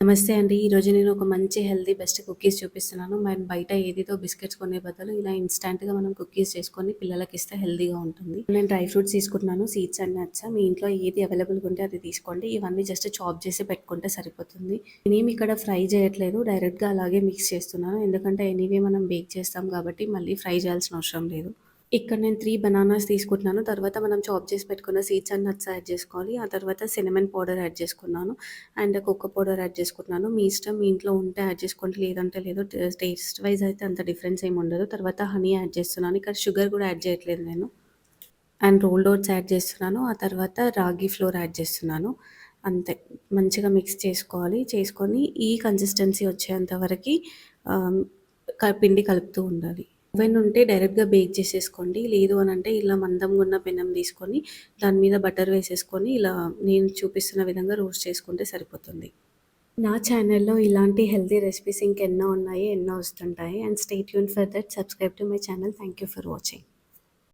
నమస్తే అండి. ఈరోజు నేను ఒక మంచి హెల్తీ బెస్ట్ కుకీస్ చూపిస్తున్నాను. మనం బయట ఏదేదో బిస్కెట్స్ కొనే బదులు ఇలా ఇన్‌స్టాంట్‌గా మనం కుకీస్ చేసుకొని పిల్లలకి ఇస్తే హెల్దీగా ఉంటుంది. నేను డ్రై ఫ్రూట్స్ తీసుకుంటున్నాను. సీడ్స్ అండ్ వచ్చా మీ ఇంట్లో ఏది అవైలబుల్‌గా ఉంటే అది తీసుకోండి. ఇవన్నీ జస్ట్ చాప్ చేసి పెట్టుకుంటే సరిపోతుంది. నేనేమి ఇక్కడ ఫ్రై చేయట్లేదు. డైరెక్ట్‌గా అలాగే మిక్స్ చేస్తున్నాను. ఎందుకంటే ఎనీవే మనం బేక్ చేస్తాం కాబట్టి మళ్ళీ ఫ్రై చేయాల్సిన అవసరం లేదు. ఇక్కడ నేను త్రీ బనానాస్ తీసుకుంటున్నాను. తర్వాత మనం చాప్ చేసి పెట్టుకున్న సీడ్స్ అండ్ నట్స్ యాడ్ చేసుకోవాలి. ఆ తర్వాత సిన్నమన్ పౌడర్ యాడ్ చేసుకున్నాను. అండ్ కోకో పౌడర్ యాడ్ చేసుకుంటున్నాను. మీ ఇష్టం మీ ఇంట్లో ఉంటే యాడ్ చేసుకోండి. లేదంటే లేదు. టేస్ట్ వైస్ అయితే అంత డిఫరెన్స్ ఏమి ఉండదు. తర్వాత హనీ యాడ్ చేస్తున్నాను. ఇక్కడ షుగర్ కూడా యాడ్ చేయట్లేదు నేను. అండ్ రోల్డ్ ఓట్స్ యాడ్ చేస్తున్నాను. ఆ తర్వాత రాగి ఫ్లోర్ యాడ్ చేస్తున్నాను. అంతే. మంచిగా మిక్స్ చేసుకోవాలి. చేసుకొని ఈ కన్సిస్టెన్సీ వచ్చేంత వరకు క పిండి కలుపుతూ ఉండాలి. ఓవెన్ ఉంటే డైరెక్ట్‌గా బేక్ చేసేసుకోండి. లేదు అని అంటే ఇలా మందంగా ఉన్న పెనం తీసుకొని దాని మీద బటర్ వేసేసుకొని ఇలా నేను చూపిస్తున్న విధంగా రోస్ట్ చేసుకుంటే సరిపోతుంది. నా ఛానల్‌లో ఇలాంటి హెల్తీ రెసిపీస్ ఇంకెన్నో ఉన్నాయి. ఎన్నో వస్తుంటాయి. And stay Yoon for that. Subscribe to my channel. Thank you for watching.